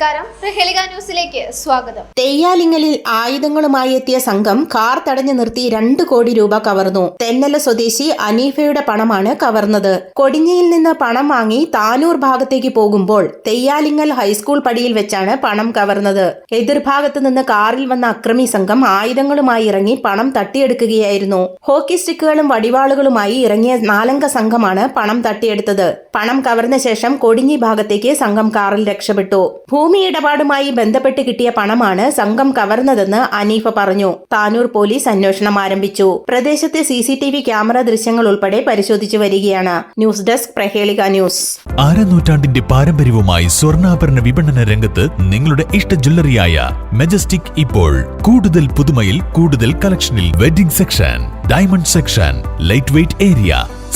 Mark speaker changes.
Speaker 1: നമസ്കാരം. ന്യൂസിലേക്ക് സ്വാഗതം.
Speaker 2: തെയ്യാലിങ്ങലിൽ ആയുധങ്ങളുമായി എത്തിയ സംഘം കാർ തടഞ്ഞു നിർത്തി രണ്ടു കോടി രൂപ കവർന്നു. തെന്നല സ്വദേശി അനീഫയുടെ പണമാണ് കവർന്നത്. കൊടിഞ്ഞിയിൽ നിന്ന് പണം വാങ്ങി താനൂർ ഭാഗത്തേക്ക് പോകുമ്പോൾ തെയ്യാലിങ്ങൽ ഹൈസ്കൂൾ പടിയിൽ വെച്ചാണ് പണം കവർന്നത്. എതിർഭാഗത്ത് നിന്ന് കാറിൽ വന്ന അക്രമി സംഘം ആയുധങ്ങളുമായി ഇറങ്ങി പണം തട്ടിയെടുക്കുകയായിരുന്നു. ഹോക്കി സ്റ്റിക്കുകളും വടിവാളുകളുമായി ഇറങ്ങിയ നാലംഗ സംഘമാണ് പണം തട്ടിയെടുത്തത്. പണം കവർന്ന ശേഷം കൊടിഞ്ഞി ഭാഗത്തേക്ക് സംഘം കാറിൽ രക്ഷപ്പെട്ടു. ഇടപാടുമായി ബന്ധപ്പെട്ട് കിട്ടിയ പണമാണ് സംഘം കവർന്നതെന്ന് അനീഫ പറഞ്ഞു. താനൂർ പോലീസ് അന്വേഷണം ആരംഭിച്ചു. പ്രദേശത്തെ C C T V camera ദൃശ്യങ്ങൾ ഉൾപ്പെടെ പരിശോധിച്ചു വരികയാണ്. ന്യൂസ് ഡെസ്ക് പ്രഹേളിക ന്യൂസ്.
Speaker 3: അരനൂറ്റാണ്ടിന്റെ പാരമ്പര്യവുമായി സ്വർണാഭരണ വിപണന രംഗത്ത് നിങ്ങളുടെ ഇഷ്ട ജ്വല്ലറിയായ മെജസ്റ്റിക് ഇപ്പോൾ കൂടുതൽ പുതുമയിൽ കൂടുതൽ കളക്ഷനിൽ wedding section diamond section light weight area